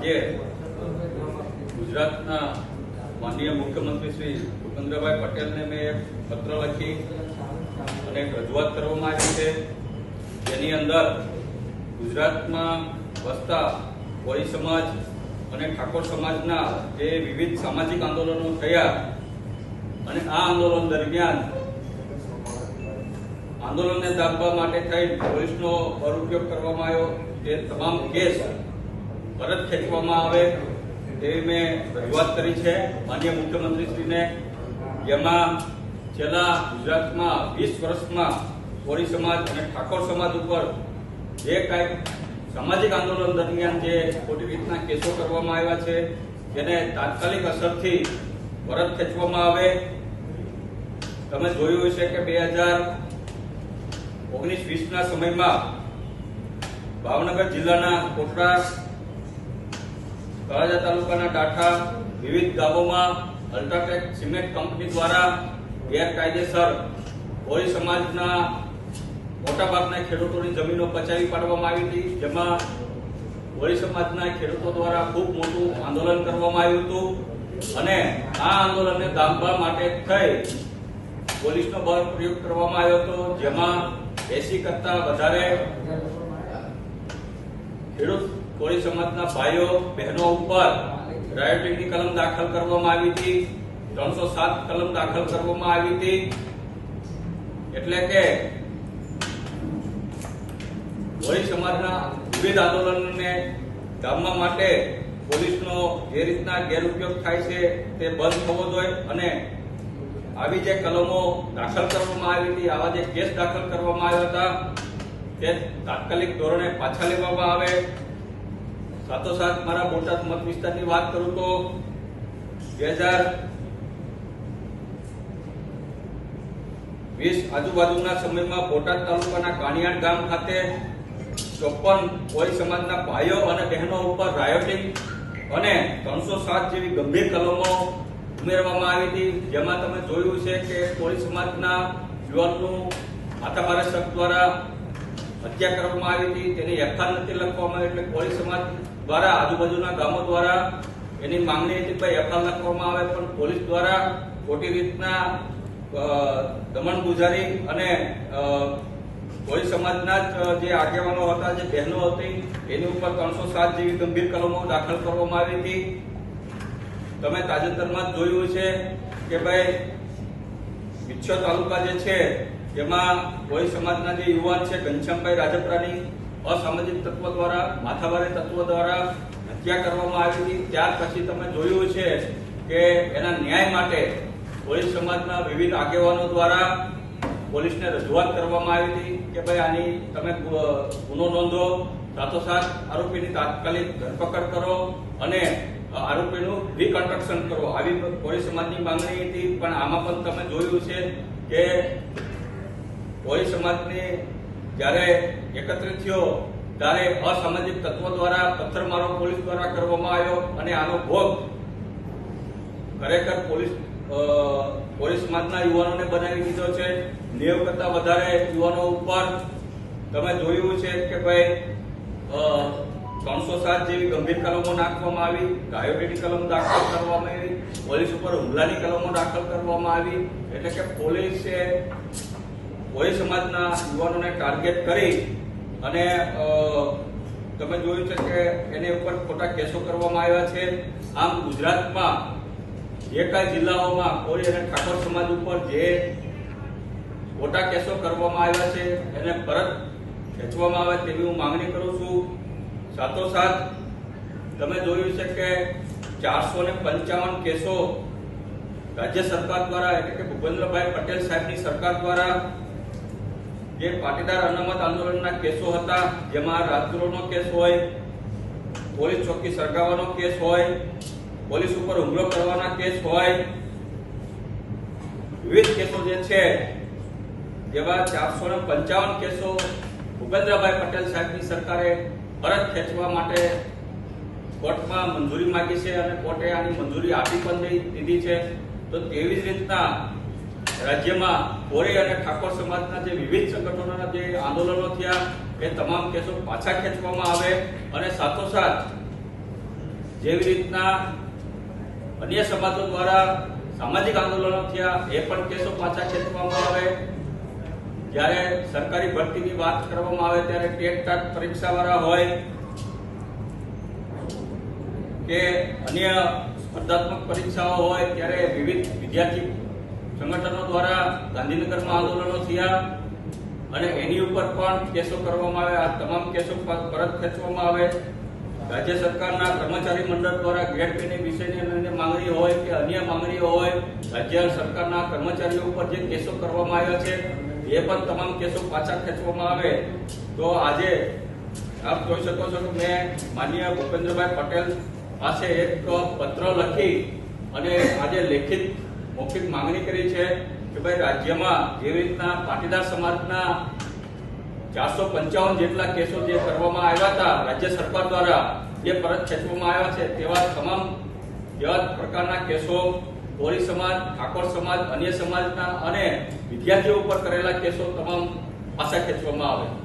આજે ગુજરાતના માનનીય મુખ્યમંત્રી શ્રી ભૂપેન્દ્રભાઈ પટેલને મેં પત્ર લખી અને રજૂઆત કરવામાં આવી છે. જેની અંદર ગુજરાતમાં વસતા કોળી સમાજ અને ઠાકોર સમાજના જે વિવિધ સામાજિક આંદોલનો થયા અને આ આંદોલન દરમિયાન આંદોલનને દાબવા માટે થઈ પોલીસનો દુરુપયોગ કરવામાં આવ્યો. તે તમામ કેસ પરત ખેંચવામાં આવે તેવી મેં રજૂઆત કરી છે. માન્ય મુખ્યમંત્રીશ્રીને, જેમાં છેલ્લા ગુજરાતમાં વીસ વર્ષમાં કોળી સમાજ અને ઠાકોર સમાજ ઉપર જે કાંઈ સામાજિક આંદોલન દરમિયાન જે ખોટી રીતના કેસો કરવામાં આવ્યા છે તેને તાત્કાલિક અસરથી પરત ખેંચવામાં આવે. તમે જોયું હશે કે બે હજાર ઓગણીસ વીસના સમયમાં ભાવનગર જિલ્લાના કોટડા તળાજા તાલુકાના ડાઠા વિવિધ ગામોમાં અલ્ટ્રાટેક સિમેન્ટ કંપની દ્વારા ગેરકાયદેસર કોળી સમાજના મોટાભાગના ખેડૂતોની જમીનો પચાવી પાડવામાં આવી હતી, જેમાં કોળી સમાજના ખેડૂતો દ્વારા ખૂબ મોટું આંદોલન કરવામાં આવ્યું હતું. અને આ આંદોલનને દાંભવા માટે થઈ પોલીસનો બળ પ્રયોગ કરવામાં આવ્યો હતો, જેમાં એસી કરતા વધારે ખેડૂત કોળી સમાજના ભાઈઓ, બહેનો ઉપર રાયોટિંગની કલમ દાખલ કરવામાં આવી હતી. ત્રણસો સાત કલમ દાખલ કરવામાં આવી હતી. એટલે કે કોળી સમાજના વિવિધ આંદોલનને ધામવા માટે પોલીસનો જે રીતના ગેરઉપયોગ થાય છે તે બંધ થવો જોઈએ અને આવી જે કલમો દાખલ કરવામાં આવી હતી, આવા જે કેસ દાખલ કરવામાં આવ્યા હતા, તે તાત્કાલિક ધોરણે પાછા લેવામાં આવે. સાથોસાથ મારા બોટાદ મત વિસ્તારની વાત કરું તો બે હજાર વીસ આજુબાજુના સમયમાં બોટાદ તાલુકાના કાણિયાણ ગામ ખાતે ચોપન કોળી સમાજના ભાઈઓ અને બહેનો ઉપર રાયોટિંગ અને ત્રણસો સાત જેવી ગંભીર કલમો ઉમેરવામાં આવી હતી. જેમાં તમે જોયું છે કે કોળી સમાજના યુવાનનું માથાભારે શખ્સ દ્વારા હત્યા કરવામાં આવી હતી. તેની એફઆર નથી લખવામાં એટલે કોળી સમાજ દ્વારા આજુબાજુના ગામો દ્વારા એની માંગણી હતી ભાઈ એફઆર લખવામાં આવે, પણ પોલીસ દ્વારા ખોટી રીતના દમણ ગુજારી અને કોઈ સમાજના જ જે આગેવાનો હતા, જે બહેનો હતી, એની ઉપર ત્રણસો સાત જેવી ગંભીર કલમો દાખલ કરવામાં આવી હતી. તમે તાજેતરમાં જોયું છે કે ભાઈ વિછો તાલુકા જે છે, એમાં કોઈ સમાજના જે યુવાન છે, ઘનશ્યામભાઈ રાજપરાની અસામાજિક તત્વ દ્વારા, માથાભારે તત્વ દ્વારા હત્યા કરવામાં આવી હતી. ત્યાર પછી તમે જોયું છે કે એના ન્યાય માટે પોલીસ સમાજના વિવિધ આગેવાનો દ્વારા પોલીસને રજૂઆત કરવામાં આવી હતી કે ભાઈ આની તમે ગુનો નોંધો, સાથોસાથ આરોપીની તાત્કાલિક ધરપકડ કરો અને આરોપીનું રિકન્સ્ટ્રક્શન કરો. આવી પોલીસ સમાજની માંગણી હતી. પણ આમાં પણ તમે જોયું છે કે પોલીસ સમાજને જ્યારે એકત્રિત થયો, ત્યારે અસામાજિક તત્વો દ્વારા પથ્થરમારો પોલીસ દ્વારા કરવામાં આવ્યો અને આનો ભોગ ખરેખર પોલીસ પોલીસ માતના યુવાનોને બનાવી દીધો છે. નેવ કરતા વધારે યુવાનો ઉપર તમે જોયું છે કે ભાઈ ત્રણસો સાત જેવી ગંભીર કલમો નાખવામાં આવી ડાયોબિટી કલમ દાખલ કરવામાં આવી, પોલીસ ઉપર હુમલાની કલમો દાખલ કરવામાં આવી, એટલે કે પોલીસે કોળી સમાજના યુવાનોને ટાર્ગેટ કરી અને તમે જોયું છે કે એની ઉપર ખોટા કેસો કરવામાં આવ્યા છે. આમ ગુજરાતમાં જે કાંઈ જિલ્લાઓમાં કોળી અને ઠાકોર સમાજ ઉપર જે ખોટા કેસો કરવામાં આવ્યા છે, એને પરત ખેંચવામાં આવે તેવી હું માંગણી કરું છું. સાથોસાથ, તમે જોયું છે કે ચારસો ને પંચાવન કેસો રાજ્ય સરકાર દ્વારા એટલે કે ભૂપેન્દ્રભાઈ પટેલ સાહેબની સરકાર દ્વારા જે પાટીદાર અનામત આંદોલનના કેસો હતા, જેમાં રાજદ્રોહનો કેસ હોય, પોલીસ ચોકી સળગાવવાનો કેસ હોય, પોલીસ ઉપર હુમલો કરવાના કેસ હોય, વિવિધ કેસો જે છે, જેવા ચારસો ને પંચાવન કેસો ભૂપેન્દ્રભાઈ પટેલ સાહેબની સરકારે પરત ખેંચવા માટે કોર્ટમાં મંજૂરી માગી છે અને કોર્ટે આની મંજૂરી આપી પણ દીધી છે. તો તેવી જ રીતના રાજ્યમાં કોરે અને ઠાકોર સમાજના જે વિવિધ સંગઠનોના જે આંદોલનો થયા, એ તમામ કેસો પાછા ખેંચવામાં આવે અને સાથોસાથ જેવી રીતના અન્ય સમાજો દ્વારા સામાજિક આંદોલનો થયા, એ પણ કેસો પાછા ખેંચવામાં આવે. જ્યારે સરકારી ભરતીની વાત કરવામાં આવે ત્યારે ટેટ ટાટ પરીક્ષાવાળા હોય કે અન્ય સ્પર્ધાત્મક પરીક્ષાઓ હોય, ત્યારે વિવિધ વિદ્યાર્થી સંગઠનો દ્વારા ગાંધીનગરમાં આંદોલનો થયા અને એની ઉપર પણ કેસો કરવામાં આવે આ તમામ કેસો પરત ખેંચવામાં આવે. રાજ્ય સરકારના કર્મચારી મંડળ દ્વારા ગ્રેડ પેની વિષયની માંગણી હોય કે અન્ય માંગણીઓ હોય, રાજ્ય સરકારના કર્મચારીઓ ઉપર જે કેસો કરવામાં આવ્યા છે, એ પણ તમામ કેસો પાછા ખેંચવામાં આવે. તો આજે આપ જોઈ શકો છો કે મેં માનીય ભૂપેન્દ્રભાઈ પટેલ પાસે એક પત્ર લખી અને આજે લેખિત મૌખિક માંગણી કરી છે કે ભાઈ રાજ્યમાં જેવી રીતના પાટીદાર સમાજના ચારસો પંચાવન જેટલા કેસો જે કરવામાં આવ્યા હતા, રાજ્ય સરકાર દ્વારા જે પરત ખેંચવામાં આવ્યા છે, તેવા તમામ જેવા પ્રકારના કેસો કોળી સમાજ, ઠાકોર સમાજ, અન્ય સમાજના અને વિદ્યાર્થીઓ ઉપર કરેલા કેસો તમામ પાછા ખેંચવામાં આવે.